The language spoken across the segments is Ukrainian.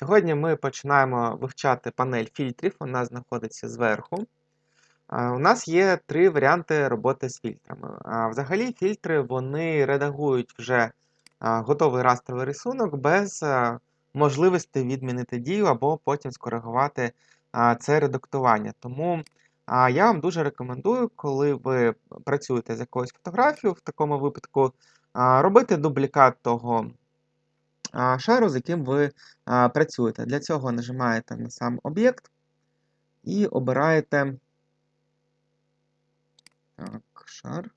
Сьогодні ми починаємо вивчати панель фільтрів, вона знаходиться зверху. У нас є три варіанти роботи з фільтрами. Взагалі, фільтри вони редагують вже готовий растровий рисунок без можливості відмінити дію або потім скоригувати це редактування. Тому я вам дуже рекомендую, коли ви працюєте з якоюсь фотографією, в такому випадку робити дублікат того шару, з яким ви працюєте. Для цього нажимаєте на сам об'єкт і обираєте так, шар.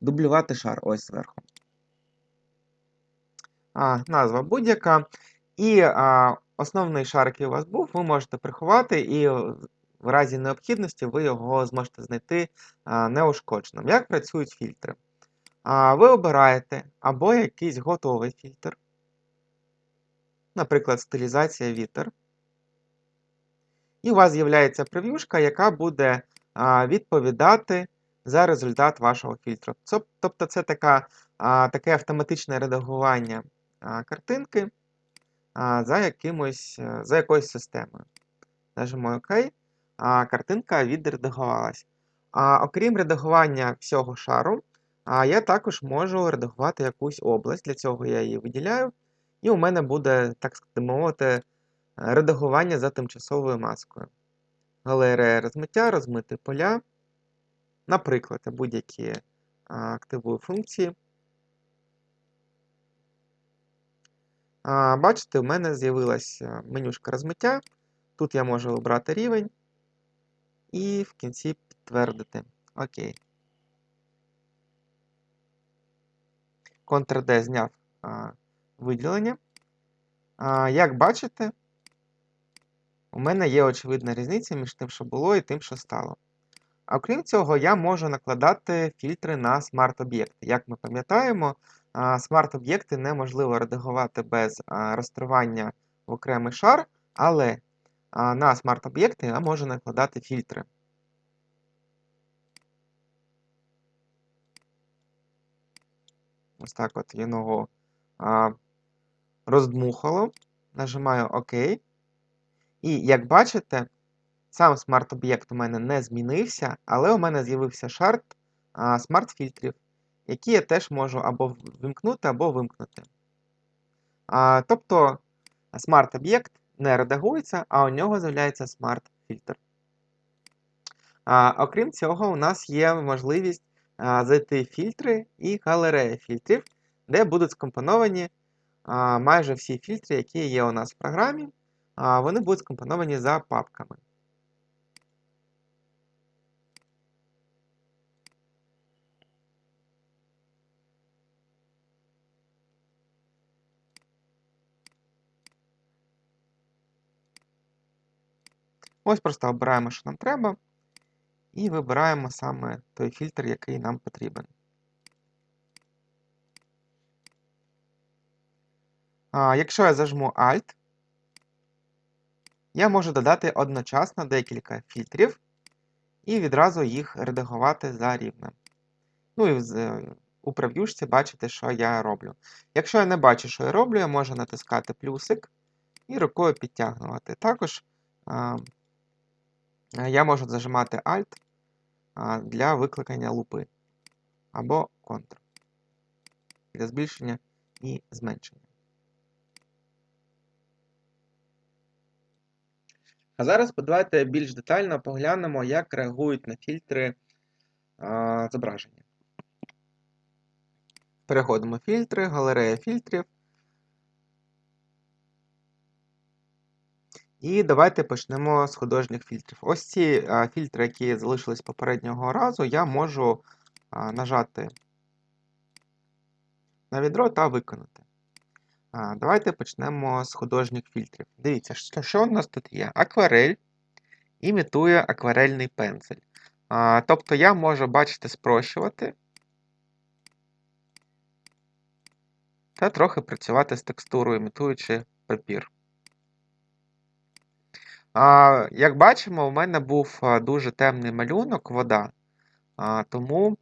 Дублювати шар ось зверху. А, Назва будь-яка. І а, основний шар, який у вас був, ви можете приховати, і в разі необхідності ви його зможете знайти а, неушкодженим. Як працюють фільтри? Ви обираєте або якийсь готовий фільтр, наприклад, стилізація вітер. І у вас з'являється прев'юшка, яка буде відповідати за результат вашого фільтру. Тобто це така, таке автоматичне редагування картинки за якимось, за якоюсь системою. Нажимо ОК, картинка відредагувалась. А Окрім редагування всього шару, а я також можу редагувати якусь область, для цього я її виділяю. І у мене буде, так мовити, редагування за тимчасовою маскою. Галерея розмиття, розмити поля. Наприклад, будь-які активую функції. Бачите, у мене з'явилася менюшка розмиття. Тут я можу обрати рівень і в кінці підтвердити. Окей. Ctrl-D зняв а, виділення. А, Як бачите, у мене є очевидна різниця між тим, що було, і тим, що стало. А окрім цього, я можу накладати фільтри на смарт-об'єкти. Як ми пам'ятаємо, смарт-об'єкти неможливо редагувати без розтривання в окремий шар, але на смарт-об'єкти я можу накладати фільтри. Ось так от я його а, роздмухало. Нажимаю ОК. І як бачите, сам смарт-об'єкт у мене не змінився, але у мене з'явився шарт смарт-фільтрів, які я теж можу або вимкнути, або вимкнути. А, Тобто смарт-об'єкт не редагується, а у нього з'являється смарт-фільтр. Окрім цього, у нас є можливість зайти фільтри і галерея фільтрів, де будуть скомпоновані майже всі фільтри, які є у нас в програмі. Вони будуть скомпоновані за папками. Ось просто обираємо, що нам треба. І вибираємо саме той фільтр, який нам потрібен. А, Якщо я зажму Alt, я можу додати одночасно декілька фільтрів і відразу їх редагувати за рівнем. Ну і у прев'юшці бачите, що я роблю. Якщо я не бачу, що я роблю, я можу натискати плюсик і рукою підтягнувати. Також я можу зажимати Alt для викликання лупи або Ctrl для збільшення і зменшення. А зараз давайте більш детально поглянемо, як реагують на фільтри а, зображення. Переходимо в фільтри, галерея фільтрів. І давайте почнемо з художніх фільтрів. Ось ці а, фільтри, які залишились попереднього разу, я можу а, нажати на відро та виконати. А, Давайте почнемо з художніх фільтрів. Дивіться, що, що у нас тут є? Акварель імітує акварельний пензель. А, Тобто я можу, бачите, спрощувати та трохи працювати з текстурою, імітуючи папір. Як бачимо, у мене був дуже темний малюнок, вода. Тому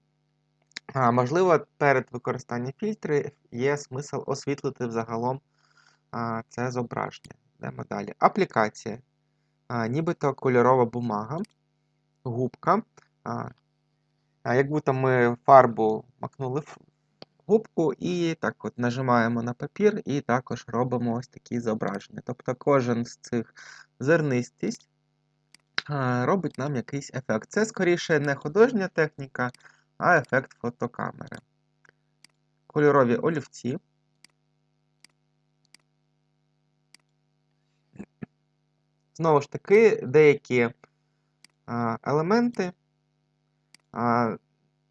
можливо, перед використанням фільтрів є смисл освітлити взагалом це зображення. Йдемо далі. Аплікація. Нібито кольорова бумага, губка. А, а, як будто ми фарбу макнули губку і так от нажимаємо на папір і також робимо ось такі зображення. Тобто кожен з цих зернистість робить нам якийсь ефект. Це скоріше не художня техніка, а ефект фотокамери. Кольорові олівці. Знову ж таки, деякі елементи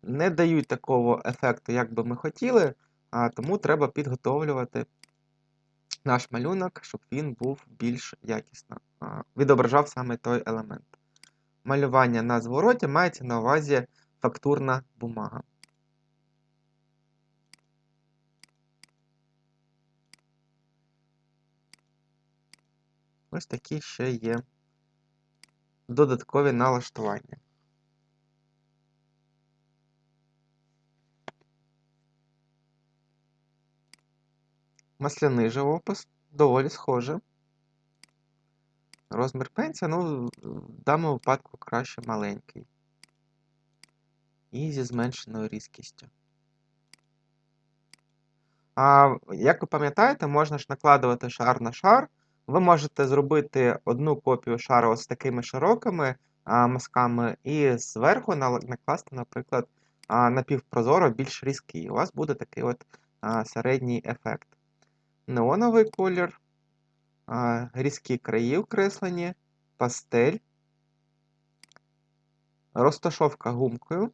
не дають такого ефекту, як би ми хотіли, а, тому треба підготовлювати наш малюнок, щоб він був більш якісно відображав саме той елемент. Малювання на звороті мається на увазі фактурна бумага. Ось такі ще є додаткові налаштування. Масляний живопис доволі схоже. Розмір пенсія, ну, в даному випадку краще маленький. І зі зменшеною різкістю. А, Як ви пам'ятаєте, можна ж накладувати шар на шар. Ви можете зробити одну копію шару з такими широкими а, мазками, і зверху накласти, наприклад, а, напівпрозоро більш різкий. У вас буде такий от а, середній ефект. Неоновий колір, різкі краї вкреслені, пастель, розташовка гумкою.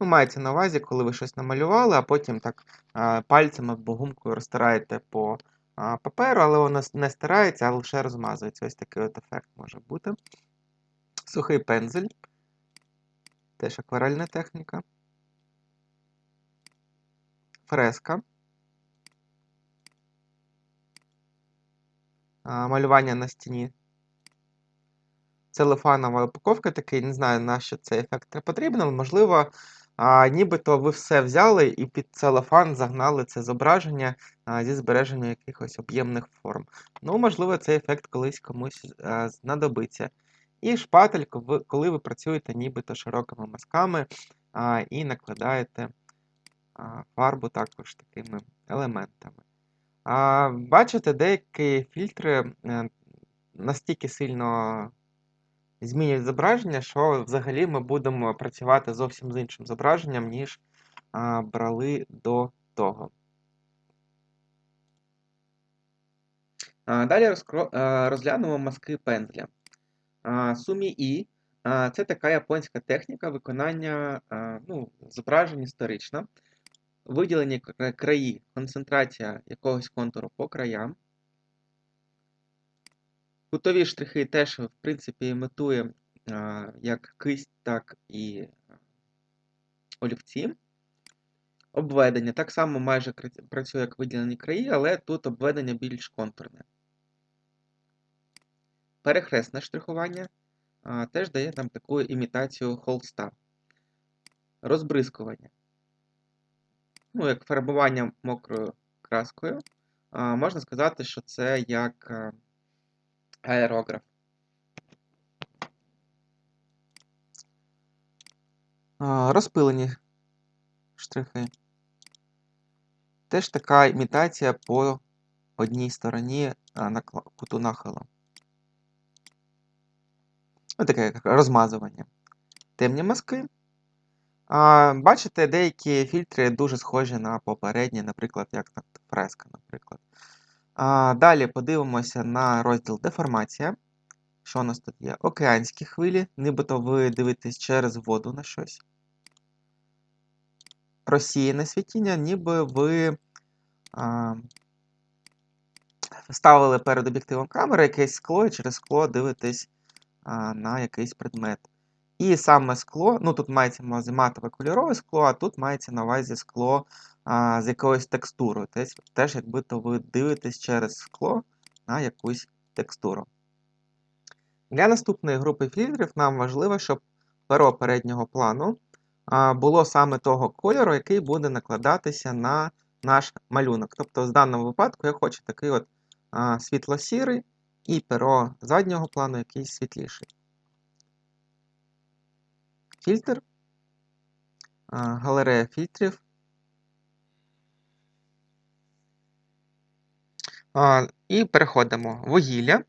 Ну, мається на увазі, коли ви щось намалювали, а потім так а, пальцем або гумкою розтираєте по паперу, але воно не стирається, а лише розмазується. Ось такий от ефект може бути. Сухий пензель. Теж акварельна техніка. Фреска. Малювання на стіні. Целефанова упаковка такий, не знаю, на що цей ефект потрібен, але можливо. А, Нібито ви все взяли і під целофан загнали це зображення а, зі збереженням якихось об'ємних форм. Ну, можливо, цей ефект колись комусь а, знадобиться. І шпатель, коли ви працюєте нібито широкими мазками а, і накладаєте а, фарбу також такими елементами. Бачите, деякі фільтри е, настільки сильно змінюють зображення, що взагалі ми будемо працювати зовсім з іншим зображенням, ніж брали до того. Далі розкро... розглянемо мазки пензля. Сумі І це така японська техніка виконання ну, зображень історично. Виділені краї, концентрація якогось контуру по краям. Кутові штрихи теж, в принципі, імитує як кисть, так і олівці. Обведення так само майже працює як виділені краї, але тут обведення більш контурне. Перехресне штрихування теж дає нам таку імітацію холста. Розбризкування. Ну, як фарбування мокрою краскою. Можна сказати, що це як аерограф. Розпилені штрихи. Теж така імітація по одній стороні на куту нахилу. Ось таке розмазування. Темні мазки. Бачите, деякі фільтри дуже схожі на попередні, наприклад, як фреска, наприклад. Далі подивимося на розділ деформація. Що у нас тут є? Океанські хвилі, нібито ви дивитесь через воду на щось. Розсіяне світіння, ніби ви а, ставили перед об'єктивом камери якесь скло, і через скло дивитесь а, на якийсь предмет. І саме скло, ну тут мається на увазі матове кольорове скло, а тут мається на увазі скло а, з якоюсь текстурою. Теж, теж якби то ви дивитесь через скло на якусь текстуру. Для наступної групи фільтрів нам важливо, щоб перо переднього плану а, було саме того кольору, який буде накладатися на наш малюнок. Тобто, в даному випадку я хочу такий от світло-сірий і перо заднього плану якийсь світліший. Фільтр, галерея фільтрів. І переходимо. Вугілля.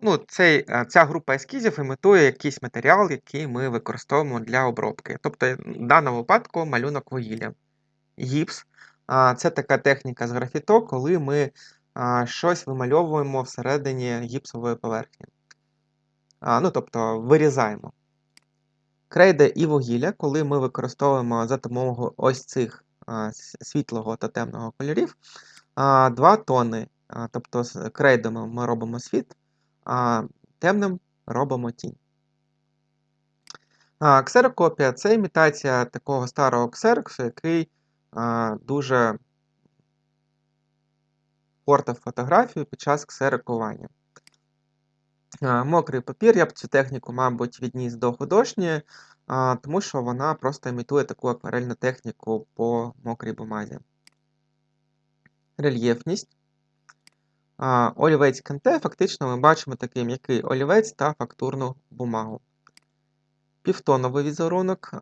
Ну, цей, Ця група ескізів імітує якийсь матеріал, який ми використовуємо для обробки. Тобто, в даному випадку малюнок вугілля. Гіпс. Це така техніка з графіто, коли ми щось вимальовуємо всередині гіпсової поверхні. Ну, тобто вирізаємо. Крейда і вугілля, коли ми використовуємо за допомогою ось цих світлого та темного кольорів а, два тони. А, тобто з крейдами ми робимо світ, а темним робимо тінь. Ксерокопія це імітація такого старого ксероксу, який дуже портив фотографію під час ксерокування. Мокрий папір, я б цю техніку, мабуть, відніс до художньої, тому що вона просто імітує таку акварельну техніку по мокрій бумазі. Рельєфність. Олівець канте, фактично ми бачимо такий м'який олівець та фактурну бумагу. Півтоновий візерунок.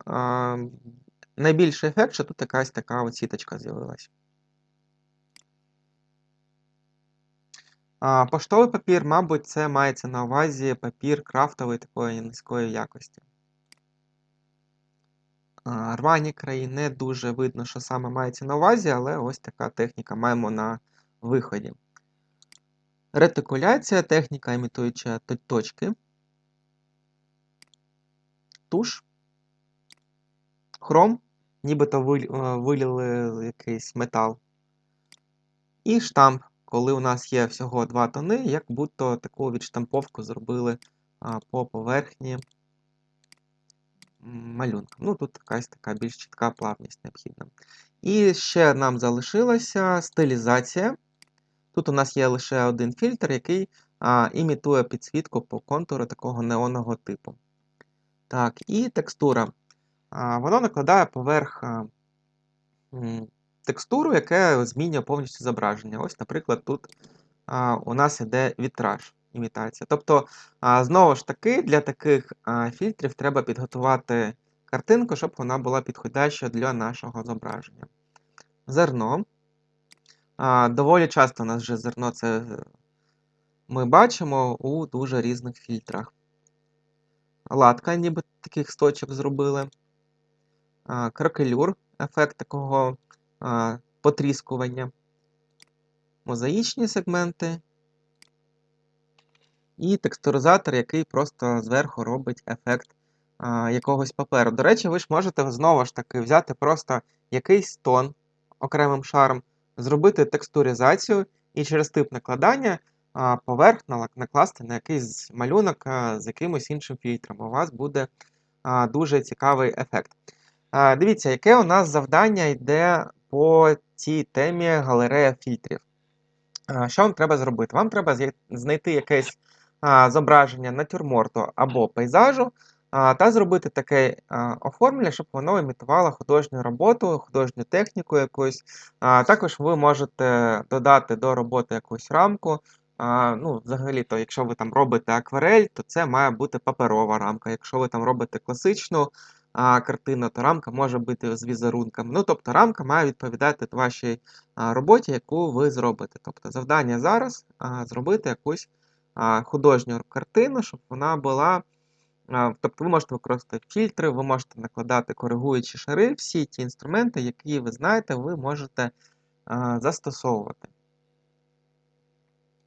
Найбільший ефект, що тут якась така сіточка з'явилась. Поштовий папір, мабуть, це мається на увазі папір крафтовий такої низької якості. А, Рвані краї не дуже видно, що саме мається на увазі, але ось така техніка маємо на виході. Ретикуляція, техніка імітуюча точки. Туш. Хром, нібито виліли якийсь метал. І штамп, коли у нас є всього два тони, як будто таку відштамповку зробили по поверхні малюнка. Ну, тут якась така більш чітка плавність необхідна. І ще нам залишилася стилізація. Тут у нас є лише один фільтр, який а, імітує підсвітку по контуру такого неонного типу. Так, і текстура. А, Воно накладає поверх а, текстуру, яке змінює повністю зображення. Ось, наприклад, тут а, у нас іде вітраж, імітація. Тобто, а, знову ж таки, для таких а, фільтрів треба підготувати картинку, щоб вона була підходяща для нашого зображення. Зерно. А, Доволі часто у нас вже зерно це ми бачимо у дуже різних фільтрах. Латка, ніби таких сточок зробили. А, Кракелюр, ефект такого потріскування. Мозаїчні сегменти. І текстуризатор, який просто зверху робить ефект якогось паперу. До речі, ви ж можете знову ж таки взяти просто якийсь тон окремим шаром зробити текстуризацію і через тип накладання поверх накласти на якийсь малюнок з якимось іншим фільтром. У вас буде дуже цікавий ефект. Дивіться, яке у нас завдання йде по цій темі галерея фільтрів. Що вам треба зробити? Вам треба знайти якесь зображення натюрморту або пейзажу, та зробити таке оформлення, щоб воно імітувало художню роботу, художню техніку якусь. Також ви можете додати до роботи якусь рамку. Ну, Взагалі-то, якщо ви там робите акварель, то це має бути паперова рамка. Якщо ви там робите класичну картину, то рамка може бути з візерунками. Ну, Тобто рамка має відповідати вашій роботі, яку ви зробите. Тобто завдання зараз зробити якусь художню картину, щоб вона була. Тобто ви можете використовувати фільтри, ви можете накладати коригуючі шари, всі ті інструменти, які ви знаєте, ви можете застосовувати.